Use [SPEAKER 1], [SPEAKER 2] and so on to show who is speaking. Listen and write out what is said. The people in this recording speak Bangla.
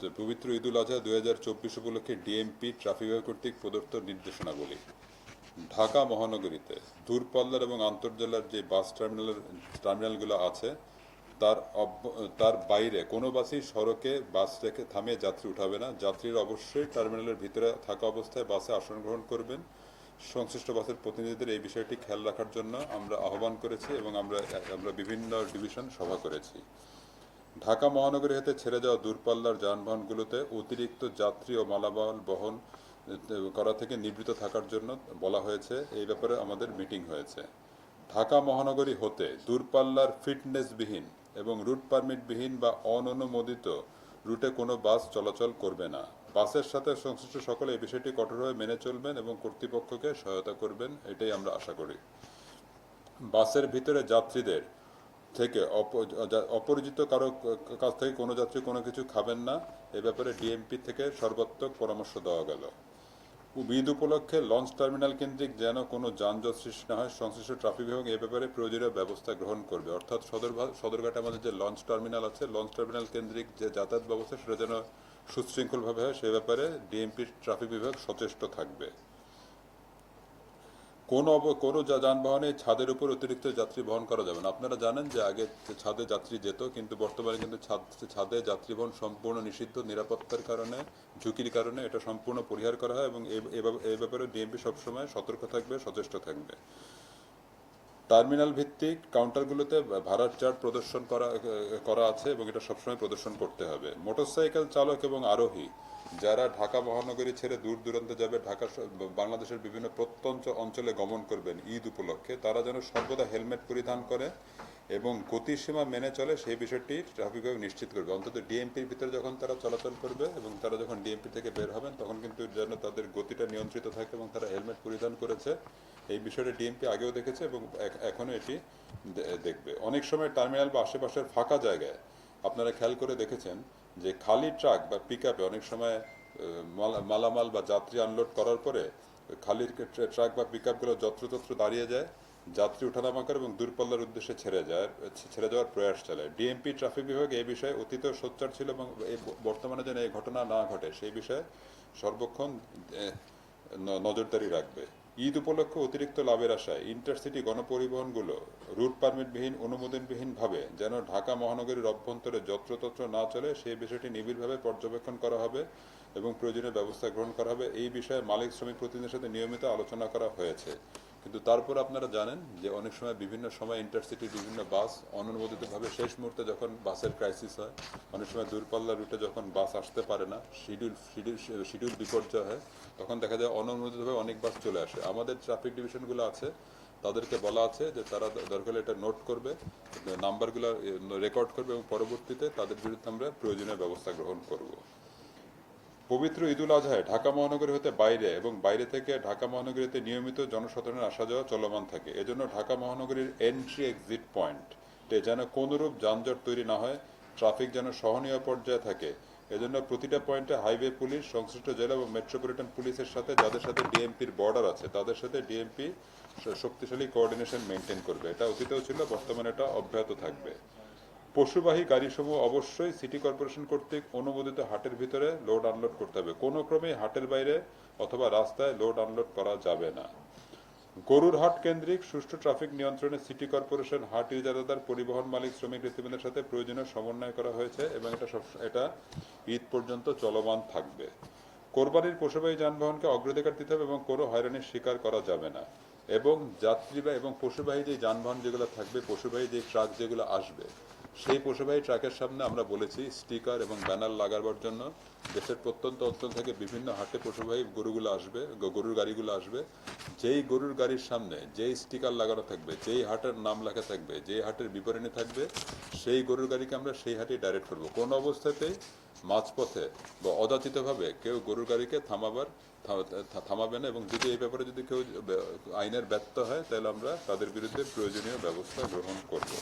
[SPEAKER 1] তো পবিত্র ঈদুল আজহা দুই হাজার চব্বিশ উপলক্ষে ডিএমপি ট্রাফিক কর্তৃক প্রদত্ত নির্দেশনাবলী। ঢাকা মহানগরীতে দূরপাল্লার এবং আন্তর্জেলার যে বাস টার্মিনালের, টার্মিনালগুলো আছে, তার তার বাইরে কোনো বাসই সড়কে বাস রেখে থামিয়ে যাত্রী উঠাবে না। যাত্রীরা অবশ্যই টার্মিনালের ভিতরে থাকা অবস্থায় বাসে আসন গ্রহণ করবেন। সংশ্লিষ্ট বাসের প্রতিনিধিদের এই বিষয়টি খেয়াল রাখার জন্য আমরা আহ্বান করেছি এবং আমরা আমরা বিভিন্ন ডিভিশন সভা করেছি। ঢাকা মহানগরী হতে ছেড়ে যাওয়া দূরপাল্লার যানবাহনগুলোতে অতিরিক্ত যাত্রী ও মালামাল বহন করা থেকে নিবৃত থাকার জন্য বলা হয়েছে। এই ব্যাপারে আমাদের মিটিং হয়েছে। ঢাকা মহানগরী হতে দূরপাল্লার ফিটনেসবিহীন এবং রুট পারমিটবিহীন বা অননুমোদিত রুটে কোনো বাস চলাচল করবে না। বাসের সাথে সংশ্লিষ্ট সকলে এই বিষয়টি কঠোরভাবে মেনে চলবেন এবং কর্তৃপক্ষকে সহায়তা করবেন, এটাই আমরা আশা করি। বাসের ভিতরে যাত্রীদের থেকে অপরিচিত কারও কাছ থেকে কোনো যাত্রী কোনো কিছু খাবেন না, এ ব্যাপারে ডিএমপি থেকে সর্বাত্মক পরামর্শ দেওয়া গেল। ঈদ উপলক্ষে লঞ্চ টার্মিনাল কেন্দ্রিক যেন কোনো যানজট সৃষ্টি না হয়, সংশ্লিষ্ট ট্রাফিক বিভাগ এ ব্যাপারে প্রয়োজনীয় ব্যবস্থা গ্রহণ করবে। অর্থাৎ সদর সদরঘাটে আমাদের যে লঞ্চ টার্মিনাল আছে, লঞ্চ টার্মিনাল কেন্দ্রিক যে যাতায়াত ব্যবস্থা, সেটা যেন সুশৃঙ্খলভাবে হয়, সে ব্যাপারে ডিএমপির ট্রাফিক বিভাগ সচেষ্ট থাকবে। কোন কোনো যানবাহনে ছাদের উপর অতিরিক্ত যাত্রী বহন করা যাবে না। আপনারা জানেন যে আগে ছাদে যাত্রী যেত, কিন্তু বর্তমানে কিন্তু ছাদ- ছাদে যাত্রী বহন সম্পূর্ণ নিষিদ্ধ, নিরাপত্তার কারণে, ঝুঁকির কারণে এটা সম্পূর্ণ পরিহার করা হয় এবং এই ব্যাপারে ডিএমপি সবসময় সতর্ক থাকবে, সচেষ্ট থাকবে। টার্মিনাল ভিত্তিক কাউন্টারগুলোতে ভাড়ার চার্ট প্রদর্শন করা করা আছে এবং এটা সবসময় প্রদর্শন করতে হবে। মোটরসাইকেল চালক এবং আরোহী যারা ঢাকা মহানগরী ছেড়ে দূর দূরান্তে যাবে, ঢাকা বাংলাদেশের বিভিন্ন প্রত্যন্ত অঞ্চলে গমন করবেন ঈদ উপলক্ষে, তারা যেন সর্বদা হেলমেট পরিধান করে এবং গতিসীমা মেনে চলে, সেই বিষয়টি ট্রাফিক বিভাগ নিশ্চিত করবে। অন্তত ডিএমপির ভিতরে যখন তারা চলাচল করবে এবং তারা যখন ডিএমপি থেকে বের হবেন, তখন কিন্তু যেন তাদের গতিটা নিয়ন্ত্রিত থাকে এবং তারা হেলমেট পরিধান করেছে। এই বিষয়টা ডিএমপি আগেও দেখেছে এবং এখনও এটি দেখবে। অনেক সময় টার্মিনাল বা আশেপাশের ফাঁকা জায়গায়, আপনারা খেয়াল করে দেখেছেন যে খালি ট্রাক বা পিক অনেক সময় মালা- মালামাল বা যাত্রী আনলোড করার পরে খালি ট্রাক বা পিক আপগুলো যত্রতত্র দাঁড়িয়ে যায়, যাত্রী ওঠানামা করে এবং দূরপাল্লার উদ্দেশ্যে ছেড়ে যায় ছেড়ে যাওয়ার প্রয়াস চালায়। ডিএমপি ট্রাফিক বিভাগ এই বিষয়ে অতীত সোচ্চার ছিল এবং এই বর্তমানে যেন এই ঘটনা না ঘটে, সেই বিষয়ে সর্বক্ষণ নজরদারি রাখবে। ঈদ উপলক্ষে অতিরিক্ত লাভের আশায় ইন্টারসিটি গণপরিবহনগুলো রুট পারমিটবিহীন, অনুমোদনবিহীনভাবে যেন ঢাকা মহানগরীর অভ্যন্তরে যত্রতত্র না চলে সেই বিষয়টি নিবিড়ভাবে পর্যবেক্ষণ করা হবে এবং প্রয়োজনীয় ব্যবস্থা গ্রহণ করা হবে। এই বিষয়ে মালিক শ্রমিক প্রতিনিধির সাথে নিয়মিত আলোচনা করা হয়েছে। কিন্তু তারপর আপনারা জানেন যে অনেক সময় বিভিন্ন সময় ইন্টারসিটির বিভিন্ন বাস অননুমোদিতভাবে শেষ মুহূর্তে যখন বাসের ক্রাইসিস হয়, অনেক সময় দূরপাল্লা রুটে যখন বাস আসতে পারে না শিডিউল শিডিউল শিডিউল বিপর্যয় হয়, তখন দেখা যায় অননুমোদিতভাবে অনেক বাস চলে আসে। আমাদের ট্রাফিক ডিভিশনগুলো আছে, তাদেরকে বলা আছে যে তারা দরকার এটা নোট করবে নাম্বারগুলো রেকর্ড করবে এবং পরবর্তীতে তাদের বিরুদ্ধে আমরা প্রয়োজনীয় ব্যবস্থা গ্রহণ করব। পবিত্র ঈদুল আজহায় ঢাকা মহানগরী হতে বাইরে এবং বাইরে থেকে ঢাকা মহানগরীতে নিয়মিত জনসাধারণের আসা যাওয়া চলমান থাকে। এজন্য ঢাকা মহানগরীর এন্ট্রি এক্সিট পয়েন্ট যেন কোনরূপ যানজট তৈরি না হয় ট্রাফিক যেন সহনীয় পর্যায়ে থাকে। এজন্য প্রতিটা পয়েন্টে হাইওয়ে পুলিশ সংশ্লিষ্ট জেলা এবং মেট্রোপলিটন পুলিশের সাথে যাদের সাথে ডিএমপির বর্ডার আছে, তাদের সাথে ডিএমপি শক্তিশালী কোঅর্ডিনেশন মেনটেন করবে। এটা অতীতেও ছিল, বর্তমানে এটা অব্যাহত থাকবে। পশুবাহী গাড়িসমূহ অবশ্যই সিটি কর্পোরেশন কর্তৃক অনুমোদিত হাটের ভিতরে লোড আনলোড করতে হবে। কোনো ক্রমেই হাটের বাইরে অথবা রাস্তায় লোড আনলোড করা যাবে না। গরুর হাট কেন্দ্রিক সুষ্ঠু ট্রাফিক নিয়ন্ত্রণে সিটি কর্পোরেশন হাট ইজারাদার পরিবহন মালিক শ্রমিক রীতিবৃন্দের সাথে প্রয়োজনীয় সমন্বয় করা হয়েছে এবং এটা সব, এটা ঈদ পর্যন্ত চলমান থাকবে। কোরবানির পশুবাহী যানবাহনকে অগ্রাধিকার দিতে হবে এবং কোনো হয়রানির শিকার করা যাবে না। এবং যাত্রীবাহী এবং পশুবাহী যে যানবাহন যেগুলো থাকবে, পশুবাহী যে ট্রাক যেগুলো আসবে সেই পশুবাহী ট্রাকের সামনে আমরা বলেছি, স্টিকার এবং ব্যানার লাগাবার জন্য। দেশের প্রত্যন্ত অঞ্চল থেকে বিভিন্ন হাটে পশুবাহী গরুগুলো আসবে গরুর গাড়িগুলো আসবে। যেই গরুর গাড়ির সামনে যেই স্টিকার লাগানো থাকবে, যেই হাটের নাম লেখা থাকবে, যেই হাটের বিবরণী থাকবে, সেই গরুর গাড়িকে আমরা সেই হাটেই ডাইরেক্ট করব। কোন অবস্থাতেই মাঝপথে বা অযাচিতভাবে কেউ গরুর গাড়িকে থামাবার থামাবে না। এবং যদি এই ব্যাপারে যদি কেউ আইনের ব্যর্থ হয়, তাহলে আমরা তাদের বিরুদ্ধে প্রয়োজনীয় ব্যবস্থা গ্রহণ করব।